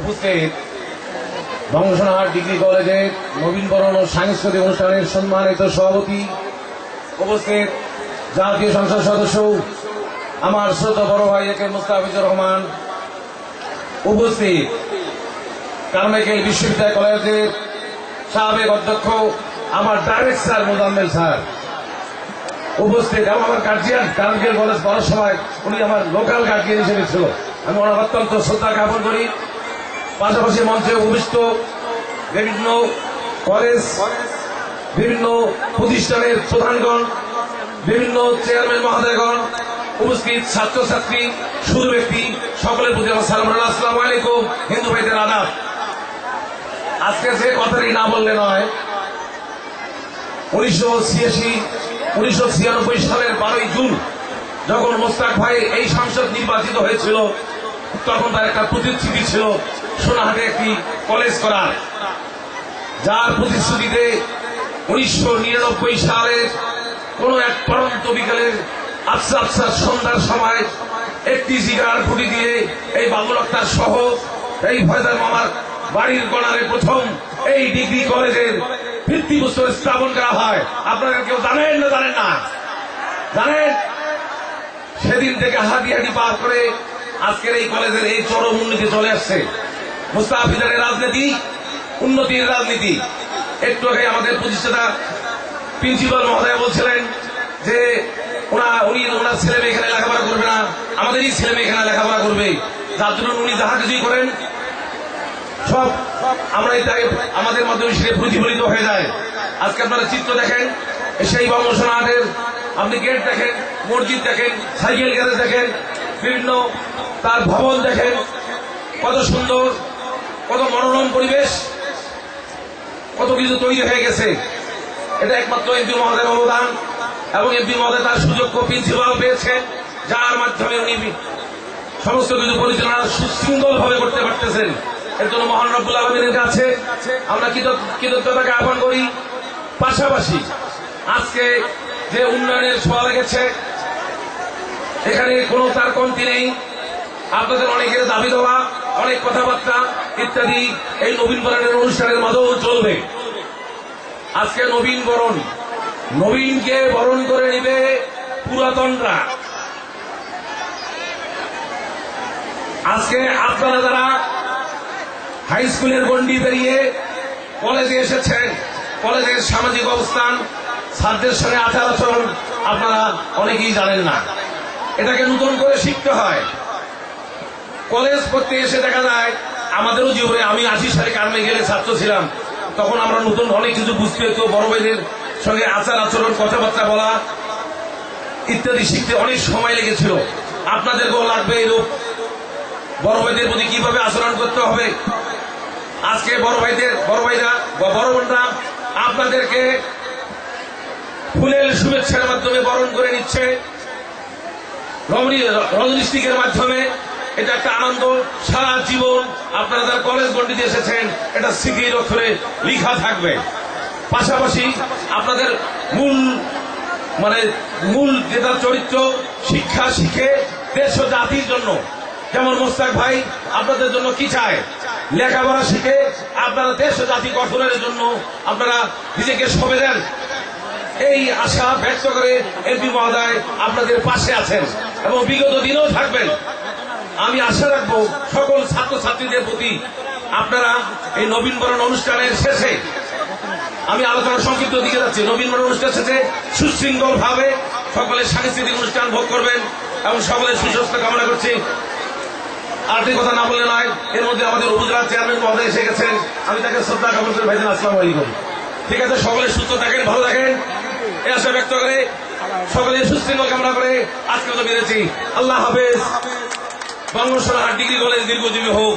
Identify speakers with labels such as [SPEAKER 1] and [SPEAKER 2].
[SPEAKER 1] উপস্থিত বংশনাহাট ডিগ্রি কলেজের নবীনবরণ ও সাংস্কৃতিক অনুষ্ঠানের সম্মানিত সভাপতি উপস্থিত জাতীয় সংসদ সদস্য, আমার শ্রদ্ধা বড় ভাই একে মুস্তাফিজুর রহমান উপস্থিত কারমেকেল বিশ্ববিদ্যালয় কলেজের সাবেক অধ্যক্ষ, আমার ডাইরেক্ট স্যার মোজাম্মেল স্যার উপস্থিত এবং আমার গার্জিয়ান কারমেকেল কলেজ পড়ার সময় উনি আমার লোকাল গার্জিয়ান হিসেবে ছিল। আমি ওনার অত্যন্ত শ্রদ্ধা জ্ঞাপন করি। পাশাপাশি মঞ্চে উপবিষ্ট বিভিন্ন কলেজ, বিভিন্ন প্রতিষ্ঠানের প্রধানগণ, বিভিন্ন চেয়ারম্যান মহোদয়গণ, উপস্থিত ছাত্রছাত্রী, শুধু ব্যক্তি, সকলের প্রতি আমার সালাম। আসসালামু আলাইকুম, হিন্দু ভাইদের আদাব আজকে যে কথাটি না বললে নয়, উনিশশো ছিয়াশি, উনিশশো ছিয়ানব্বই সালের বারোই জুন, যখন মোস্তাক ভাই এই সংসদ নির্বাচিত হয়েছিল তখন তার একটা প্রতিশ্রুতি ছিল সোনাহাটে একটি কলেজ করার। যার প্রতিশ্রুতিতে উনিশশো নিরানব্বই সালের কোন এক পরন্ত বিকালের আফসা আফসা সন্ধ্যার সময় একটি সিগার ফুটি দিয়ে এই বাবুল আক্তার সহ এই ফয়দার মামার বাড়ির গণারে প্রথম এই ডিগ্রি কলেজের ভিত্তিপ্রস্তর স্থাপন করা হয়। আপনারা কেউ জানেন না জানেন না? জানেন? সেদিন থেকে হাঁটি পার করে আজকের এই কলেজের এই চরম উন্নতি চলে আসছে। মুস্তাফিজারের রাজনীতি, উন্নতির রাজনীতি। একটু আগে আমাদের প্রতিষ্ঠাতা প্রিন্সিপাল মহোদয় বলছিলেন যে ওনা, উনি, ওনার ছেলে মেয়ে এখানে লেখাপড়া করবে না, আমাদেরই ছেলে মেয়ে এখানে লেখাপড়া করবে। যার জন্য উনি যাহা কিছুই করেন, সব আমরা এটাকে আমাদের মাধ্যমে সেটা প্রতিফলিত হয়ে যায়। আজকে আপনারা চিত্র দেখেন সেই বঙ্গসনাহাটের আপনি গেট দেখেন, মসজিদ দেখেন, সাইকেল গ্যারেজ দেখেন, বিভিন্ন তার ভবন দেখেন, কত সুন্দর, কত মনোরম পরিবেশ, কত কিছু তৈরি হয়ে গেছে। এটা একমাত্র এমপি মহোদয়ের অবদান, এবং এমপি মহোদয় তার সুযোগ্য প্রিন্সিপাল পেয়েছে যার মাধ্যমে উনি সমস্ত কিছু পরিচালনা সুশৃঙ্খল ভাবে করতে পারতেছেন। এর জন্য মহান রব্বুল আলমিনের কাছে আমরা কৃতজ্ঞ- কৃতজ্ঞতা জ্ঞাপন করি। পাশাপাশি আজকে যে উন্নয়নের ছোঁয়া লেগেছে, এখানে কোনো তার কমতি নেই। আপনাদের অনেকের দাবি দেওয়া, অনেক কথাবার্তা ইত্যাদি, এই নবীন বরণের অনুষ্ঠানের মাঝেও চলবে। আজকে নবীন বরণ। নবীনকে বরণ করে নিবে পুরাতনরা। আজকে আপনারা যারা হাই স্কুলের গন্ডি পেরিয়ে কলেজে এসেছেন, কলেজের সামাজিক অবস্থান ছাত্রদের সঙ্গে আচার আচরণ আপনারা অনেকেই জানেন না। এটাকে নতুন করে শিখতে হয়। কলেজ পড়তে এসে দেখা যায় আমাদেরও জীবনে আমি আশি সালে কারমে গেলে ছাত্র ছিলাম। তখন আমরা নতুন অনেক কিছু বুঝতে হতো বড় ভাইদের সঙ্গে আচার আচরণ, কথাবার্তা বলা ইত্যাদি শিখতে অনেক সময় লেগেছিল। আপনাদেরকেও লাগবে এরূপ। বড় ভাইদের প্রতি কীভাবে আচরণ করতে হবে? আজকে বড় ভাইদের, বড় ভাইরা বা বড় বোনরা আপনাদেরকে ফুলের শুভেচ্ছার মাধ্যমে বরণ করে নিচ্ছে। রজনীস্টিকের মাধ্যমে এটা একটা আনন্দ। সারা জীবন আপনারা যারা কলেজ গণ্ডিতে এসেছেন, এটা স্মৃতির অক্ষরে লিখা থাকবে। পাশাপাশি আপনাদের মূল মানে মূল যেটা চরিত্র, শিক্ষা শিখে দেশ ও জাতির জন্য। যেমন মোস্তাক ভাই, আপনাদের জন্য কি চায়? লেখাপড়া শিখে আপনারা দেশ ও জাতি গঠনের জন্য আপনারা নিজেকে সবে দেন। এই আশা ব্যক্ত করে এমপি মহোদয় আপনাদের পাশে আছেন এবং বিগত দিনেও থাকবেন। আমি আশা রাখব সকল ছাত্রছাত্রীদের প্রতি আপনারা এই নবীনবরণ অনুষ্ঠানের শেষে, আমি আলোচনা সংক্ষিপ্ত দিকে যাচ্ছি। নবীনবরণ অনুষ্ঠান শেষে সুশৃঙ্খল ভাবে সকলের সাংস্কৃতিক অনুষ্ঠান ভোগ করবেন এবং সকলের সুস্বাস্থ্য কামনা করছি। আরেকটি কথা না বললে নয়, এর মধ্যে আমাদের উপজেলা চেয়ারম্যান মহোদয় এসে গেছেন। আমি তাকে শ্রদ্ধা জ্ঞাপন করে। ভাইজান, আসসালাম আলাইকুম। ঠিক আছে, সকলে সুস্থ থাকেন, ভালো থাকেন। এ আশা ব্যক্ত করে সকলে সুশৃঙ্খল কামনা করে আজকে তো বেড়েছি আল্লাহ হাফেজ। বঙ্গসরহাট ডিগ্রি কলেজ দীর্ঘজীবী হোক।